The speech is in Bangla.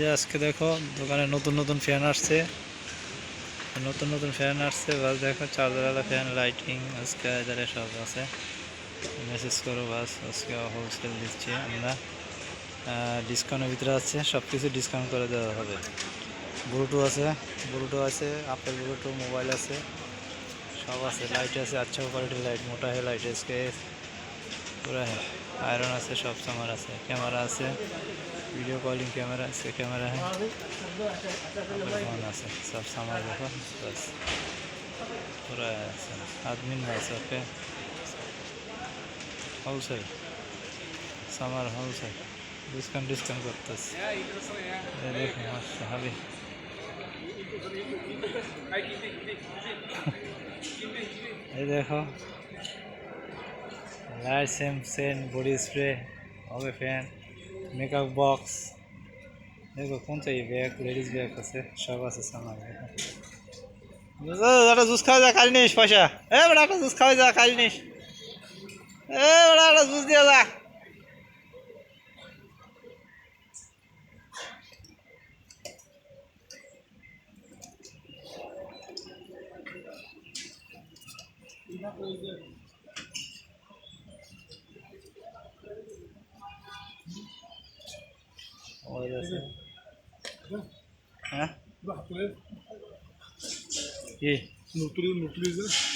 যে আজকে দেখো দোকানে নতুন নতুন ফ্যান আসছে। নতুন নতুন ফ্যান আসছে, বাস দেখো চার্জারওয়ালা ফ্যান, লাইটিং, আজকে এদারে সব আছে। মেসেজ করো বাস, আজকে হোলসেল দিচ্ছি আমরা। ডিসকাউন্টের ভিতরে আছে সব কিছু ডিসকাউন্ট করে দেওয়া হবে। ব্লুটু আছে ব্লুটু আছে আপেল ব্লুটু মোবাইল আছে, সব আছে। লাইট আছে আচ্ছা কোয়ালিটির লাইট মোটা হয়ে লাইট আজকে पूरा है आयरन আছে সব সামান আছে ক্যামেরা আছে ভিডিও কলিং ক্যামেরা আছে ক্যামেরা है फोन আছে सब सामान देखो बस पूरा আছে admin আছে okay wholesale summer wholesale discount discount করতেছে এই দেখো আচ্ছা হাবি এই দেখো লাইট সেম সেন বডি স্প্রে হবে ফ্যান মেকআপ বক্স দেখো কোন চাই ব্যাগ লেডিস ব্যাগ আছে? সব আছে সামান একটা জুস খাওয়া যা কাজ নিস পয়সা। এ বেটা, একটা জুস খাওয়া যা কাজ নিস। এ বেটা, একটা জুস দিয়ে যা। ওই আছে हां? ये. नुकरी नुकरीचं